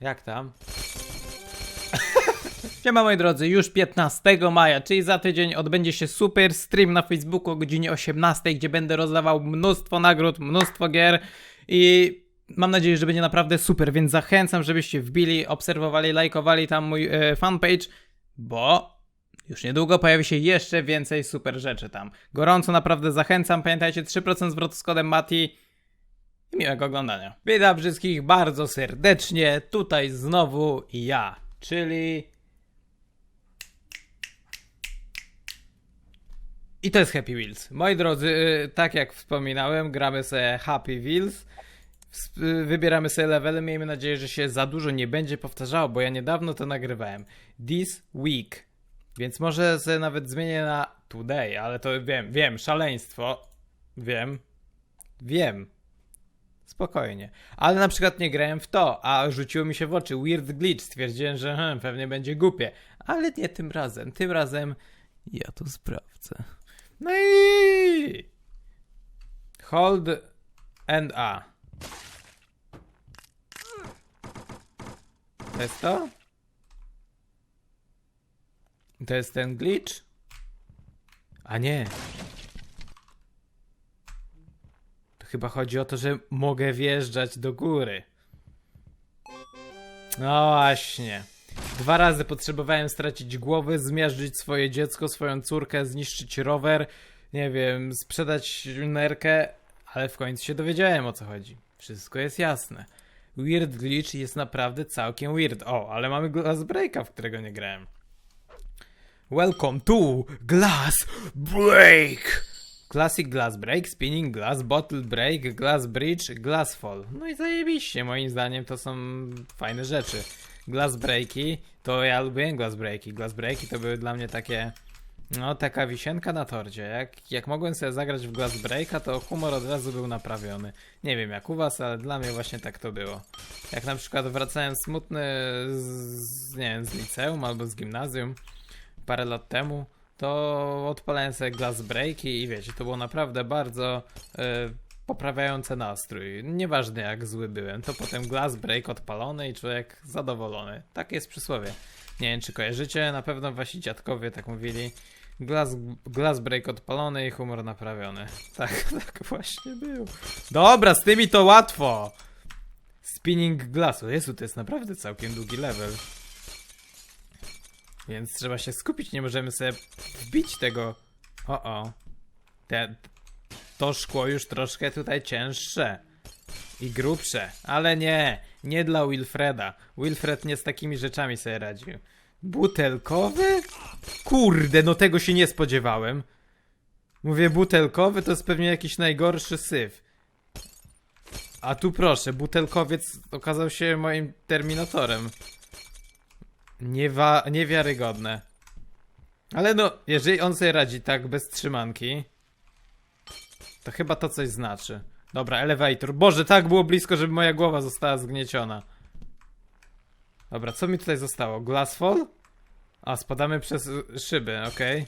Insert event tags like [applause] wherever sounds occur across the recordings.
Jak tam? [laughs] Siema moi drodzy, już 15 maja, czyli za tydzień odbędzie się super stream na Facebooku o godzinie 18, gdzie będę rozdawał mnóstwo nagród, mnóstwo gier i mam nadzieję, że będzie naprawdę super, więc zachęcam, żebyście wbili, obserwowali, lajkowali tam mój e, fanpage, bo już niedługo pojawi się jeszcze więcej super rzeczy tam. Gorąco naprawdę zachęcam, pamiętajcie 3% zwrotu z kodem MATI i miłego oglądania. Witam wszystkich bardzo serdecznie, tutaj znowu ja, czyli... I to jest Happy Wheels. Moi drodzy, y, tak jak wspominałem, gramy sobie Happy Wheels. Y, Wybieramy sobie levely, miejmy nadzieję, że się za dużo nie będzie powtarzało, bo ja niedawno to nagrywałem. This week. Więc może sobie nawet zmienię na today, ale to wiem, wiem, szaleństwo. Wiem. Wiem. Spokojnie. Ale na przykład nie grałem w to, a rzuciło mi się w oczy weird glitch. Stwierdziłem, że hmm, pewnie będzie głupie. Ale nie tym razem. Tym razem ja to sprawdzę. No i... Hold and A. To jest to? To jest ten glitch? A nie. To chyba chodzi o to, że mogę wjeżdżać do góry. No właśnie. Dwa razy potrzebowałem stracić głowę, zmiażdżyć swoje dziecko, swoją córkę, zniszczyć rower, nie wiem, sprzedać nerkę, ale w końcu się dowiedziałem o co chodzi. Wszystko jest jasne. Weird Glitch jest naprawdę całkiem weird. O, ale mamy Glass Breaka, w którego nie grałem. Welcome to Glass Break! Classic Glass Break, Spinning Glass, Bottle Break, Glass Bridge, Glass Fall. No i zajebiście, moim zdaniem to są fajne rzeczy. Glass Breaki, to ja lubię Glass Breaki. Glass Breaki to były dla mnie takie, no taka wisienka na torcie. Jak, jak mogłem sobie zagrać w Glass Breaka, to humor od razu był naprawiony. Nie wiem jak u was, ale dla mnie właśnie tak to było. Jak na przykład wracałem smutny z nie wiem, z liceum albo z gimnazjum parę lat temu, to odpalałem sobie Glass Breaki i wiecie, to było naprawdę bardzo e, poprawiające nastrój. Nieważne jak zły byłem, to potem Glass Break odpalony i człowiek zadowolony. Tak jest przysłowie. Nie wiem czy kojarzycie, na pewno wasi dziadkowie tak mówili. Glass, glass break odpalony i humor naprawiony. [laughs] Tak, tak właśnie był. Dobra, z tymi to łatwo. Spinning glassu. Jezu, to jest naprawdę całkiem długi level. Więc trzeba się skupić, nie możemy sobie wbić tego. O, o. Te, to szkło już troszkę tutaj cięższe. I grubsze. Ale nie, nie dla Wilfreda. Wilfred nie z takimi rzeczami sobie radził. Butelkowy? Kurde, no tego się nie spodziewałem. Mówię butelkowy to jest pewnie jakiś najgorszy syf. A tu proszę, butelkowiec okazał się moim terminatorem. Niewa niewiarygodne. Ale no, jeżeli on sobie radzi tak bez trzymanki, to chyba to coś znaczy. Dobra, elevator. Boże, tak było blisko, żeby moja głowa została zgnieciona. Dobra, co mi tutaj zostało? Glassfall? A, spadamy przez szyby, okej.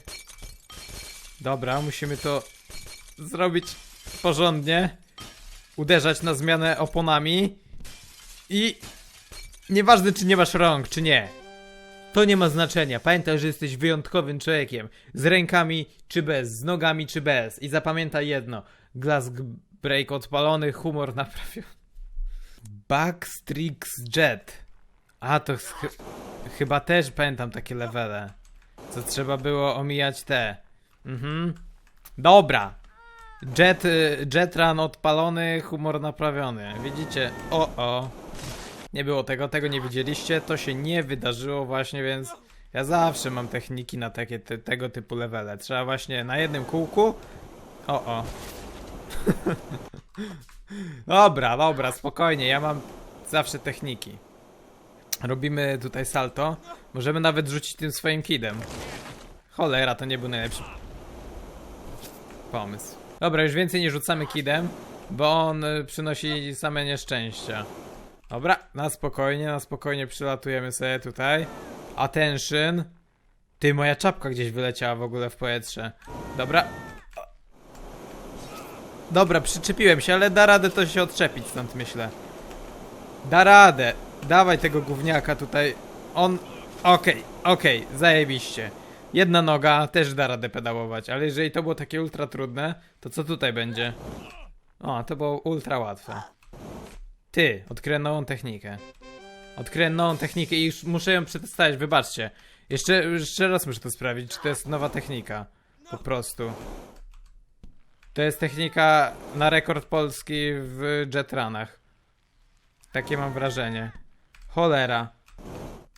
Dobra, musimy to zrobić porządnie. Uderzać na zmianę oponami. I nieważne, czy nie masz rąk, czy nie. To nie ma znaczenia. Pamiętaj, że jesteś wyjątkowym człowiekiem. Z rękami czy bez, z nogami czy bez. I zapamiętaj jedno. Glass break odpalony, humor naprawiony. Backstrix Jet. A, to ch chyba też pamiętam takie levele. Co trzeba było omijać te. Mhm. Dobra. Jet, y, jet run odpalony, humor naprawiony. Widzicie? O, o. Nie było tego, tego nie widzieliście, to się nie wydarzyło właśnie, więc ja zawsze mam techniki na takie, te, tego typu levele. Trzeba właśnie na jednym kółku. O, o. [laughs] dobra, dobra, spokojnie, ja mam zawsze techniki. Robimy tutaj salto. Możemy nawet rzucić tym swoim kidem. Cholera, to nie był najlepszy pomysł. Dobra, już więcej nie rzucamy kidem, bo on przynosi same nieszczęścia. Dobra, na spokojnie, na spokojnie przylatujemy sobie tutaj. Attention. Ty, moja czapka gdzieś wyleciała w ogóle w powietrze. Dobra. Dobra, przyczepiłem się, ale da radę to się odczepić stąd, myślę. Da radę. Dawaj tego gówniaka tutaj. On. Okej, okej, zajebiście. Jedna noga też da radę pedałować, ale jeżeli to było takie ultra trudne, to co tutaj będzie? O, to było ultra łatwe. Ty, odkryłem nową technikę. Odkryłem nową technikę i już muszę ją przetestować, wybaczcie. Jeszcze, jeszcze raz muszę to sprawdzić, czy to jest nowa technika. Po prostu. To jest technika na rekord polski w jetranach. Takie mam wrażenie. Cholera.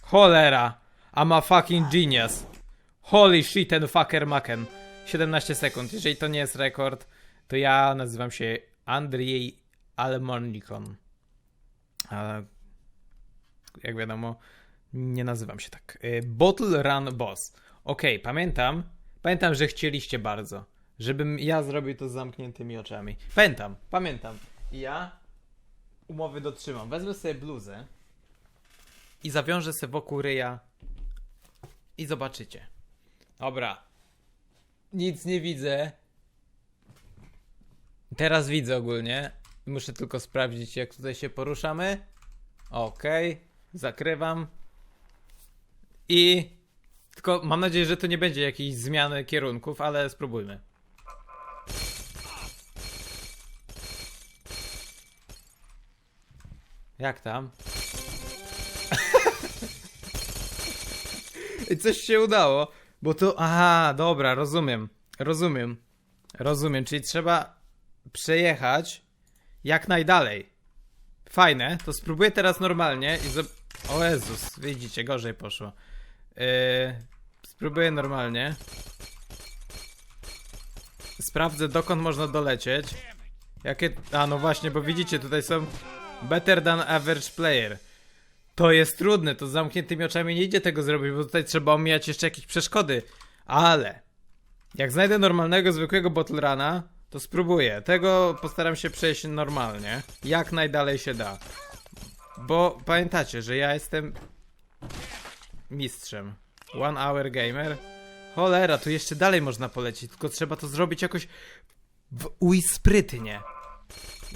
Cholera. I'm a fucking genius. Holy shit and fucker maken. 17 sekund. Jeżeli to nie jest rekord, to ja nazywam się Andrzej Almonikon. A jak wiadomo, nie nazywam się tak. Y, Bottle Run Boss. Okej, pamiętam. Pamiętam, że chcieliście bardzo, żebym ja zrobił to z zamkniętymi oczami. Pamiętam, pamiętam. Ja umowy dotrzymam. Wezmę sobie bluzę i zawiążę sobie wokół ryja i zobaczycie. Dobra. Nic nie widzę. Teraz widzę ogólnie. Muszę tylko sprawdzić, jak tutaj się poruszamy. Okej, zakrywam. I. Tylko mam nadzieję, że to nie będzie jakiejś zmiany kierunków, ale spróbujmy. Jak tam? [laughs] I coś się udało, bo to. Aha, dobra, rozumiem. Rozumiem. Rozumiem, czyli trzeba przejechać jak najdalej. Fajne, to spróbuję teraz normalnie i zob... O Jezus, widzicie, gorzej poszło. Yy, spróbuję normalnie. Sprawdzę dokąd można dolecieć. Jakie... A no właśnie, bo widzicie, tutaj są better than average player. To jest trudne, to z zamkniętymi oczami nie idzie tego zrobić, bo tutaj trzeba omijać jeszcze jakieś przeszkody. Ale jak znajdę normalnego, zwykłego bottle runa, to spróbuję. Tego postaram się przejść normalnie. Jak najdalej się da. Bo pamiętacie, że ja jestem mistrzem. One hour gamer. Cholera, tu jeszcze dalej można polecieć, tylko trzeba to zrobić jakoś w usprytnie.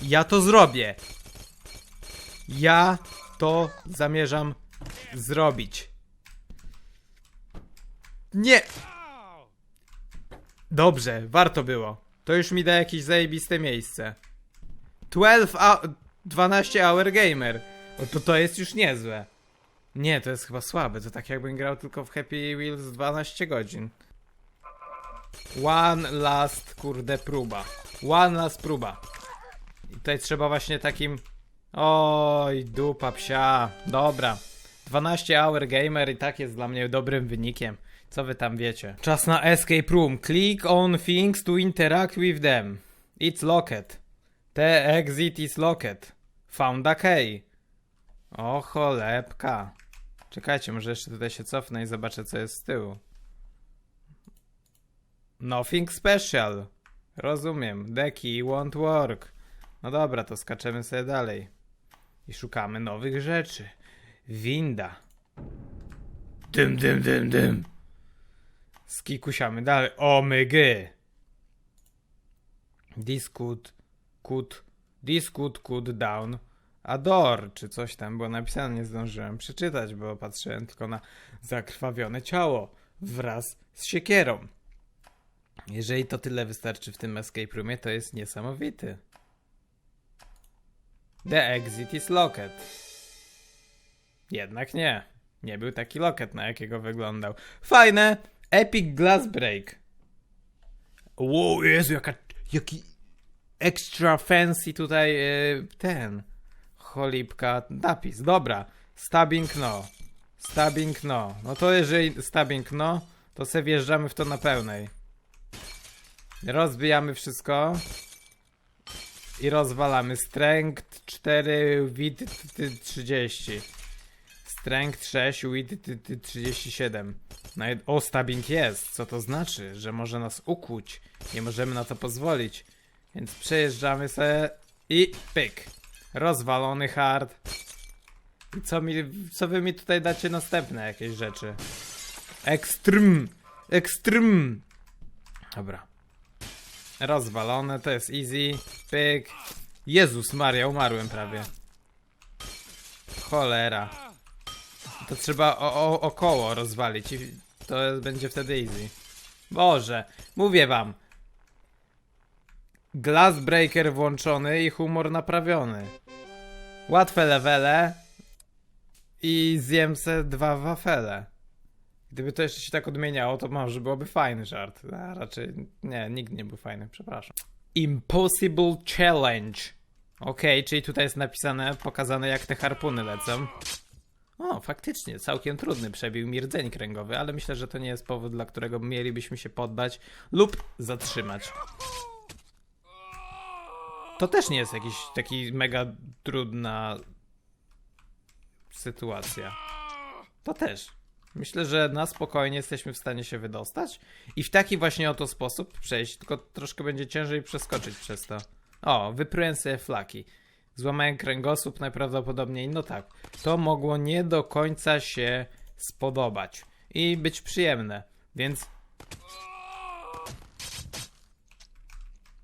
Ja to zrobię. Ja to zamierzam zrobić. Nie! Dobrze, warto było. To już mi da jakieś zajebiste miejsce. 12 a 12 hour gamer. O, to to jest już niezłe. Nie, to jest chyba słabe. To tak jakbym grał tylko w Happy Wheels 12 godzin. One last, kurde, próba. One last próba. I tutaj trzeba właśnie takim... Oj, dupa psia. Dobra. 12 hour gamer i tak jest dla mnie dobrym wynikiem. Co wy tam wiecie? Czas na escape room. Click on things to interact with them. It's locked. The exit is locked. Found a key. O cholebka. Czekajcie, może jeszcze tutaj się cofnę i zobaczę co jest z tyłu. Nothing special. Rozumiem. The key won't work. No dobra, to skaczemy sobie dalej. I szukamy nowych rzeczy. Winda. Dym, dym, dym, dym. Skikusiamy dalej. Could, could, this could, could down. Ador, czy coś tam było napisane, nie zdążyłem przeczytać, bo patrzyłem tylko na zakrwawione ciało wraz z siekierą. Jeżeli to tyle wystarczy w tym escape roomie, to jest niesamowity. The exit is locked. Jednak nie. Nie był taki loket, na jakiego wyglądał. Fajne! Epic Glass Break. Wow, Jezu, jaka, jaki extra fancy tutaj yy, ten. Cholipka, napis. Dobra. Stabbing no. Stabbing no. No to jeżeli stabbing no, to se wjeżdżamy w to na pełnej. Rozbijamy wszystko. I rozwalamy. Strength 4, wid 30. Strength 6, wid 37. O, stabbing jest. Co to znaczy? Że może nas ukuć. Nie możemy na to pozwolić. Więc przejeżdżamy sobie i pyk. Rozwalony hard. I co mi, co wy mi tutaj dacie następne jakieś rzeczy? Ekstrem. Ekstrem. Dobra. Rozwalone, to jest easy. Pyk. Jezus Maria, umarłem prawie. Cholera. To trzeba o, o, około rozwalić i to będzie wtedy easy. Boże, mówię wam. Glassbreaker włączony i humor naprawiony. Łatwe levele i zjem se dwa wafele. Gdyby to jeszcze się tak odmieniało, to może byłoby fajny żart. A raczej nie, nikt nie był fajny, przepraszam. Impossible Challenge. Okej, czyli tutaj jest napisane, pokazane jak te harpuny lecą. O, faktycznie, całkiem trudny przebił mi rdzeń kręgowy, ale myślę, że to nie jest powód, dla którego mielibyśmy się poddać lub zatrzymać. To też nie jest jakiś taki mega trudna sytuacja. To też. Myślę, że na spokojnie jesteśmy w stanie się wydostać i w taki właśnie oto sposób przejść, tylko troszkę będzie ciężej przeskoczyć przez to. O, wyprułem sobie flaki. Złamałem kręgosłup najprawdopodobniej. No tak, to mogło nie do końca się spodobać i być przyjemne, więc.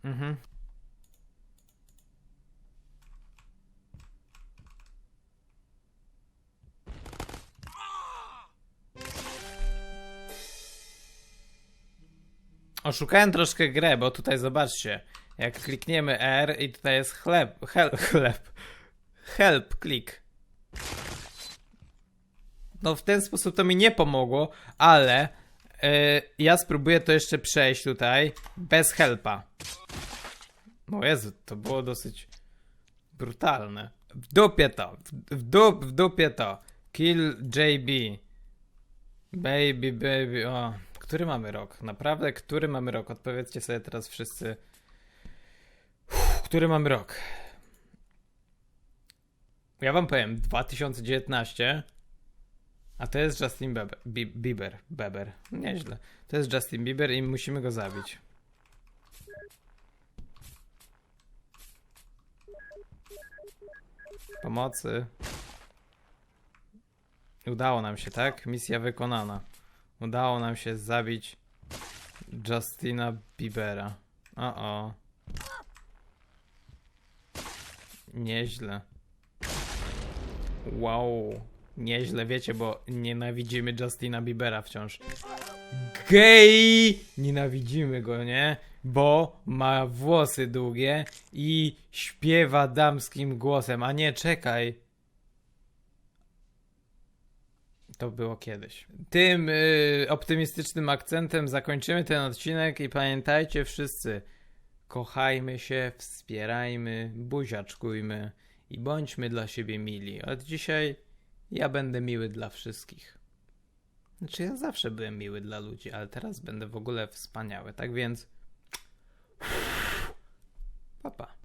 Mhm. Oszukałem troszkę grę, bo tutaj zobaczcie. Jak klikniemy R i tutaj jest chleb, help, chleb. Help, klik. No w ten sposób to mi nie pomogło, ale yy, ja spróbuję to jeszcze przejść tutaj bez helpa. No Jezu, to było dosyć brutalne. W dupie to, w, dup, w dupie to. Kill JB. Baby, baby, o. Który mamy rok? Naprawdę, który mamy rok? Odpowiedzcie sobie teraz wszyscy. Który mamy rok? Ja wam powiem, 2019. A to jest Justin Bieber. Bi Bieber. Bieber. Nieźle. To jest Justin Bieber i musimy go zabić. Pomocy. Udało nam się, tak? Misja wykonana. Udało nam się zabić Justina Biebera. O o. Nieźle. Wow. Nieźle, wiecie, bo nienawidzimy Justina Biebera wciąż. Gej! Nienawidzimy go, nie? Bo ma włosy długie i śpiewa damskim głosem. A nie, czekaj. To było kiedyś. Tym y, optymistycznym akcentem zakończymy ten odcinek i pamiętajcie wszyscy, kochajmy się, wspierajmy, buziaczkujmy i bądźmy dla siebie mili. Od dzisiaj ja będę miły dla wszystkich. Znaczy ja zawsze byłem miły dla ludzi, ale teraz będę w ogóle wspaniały. Tak więc... Papa. Pa.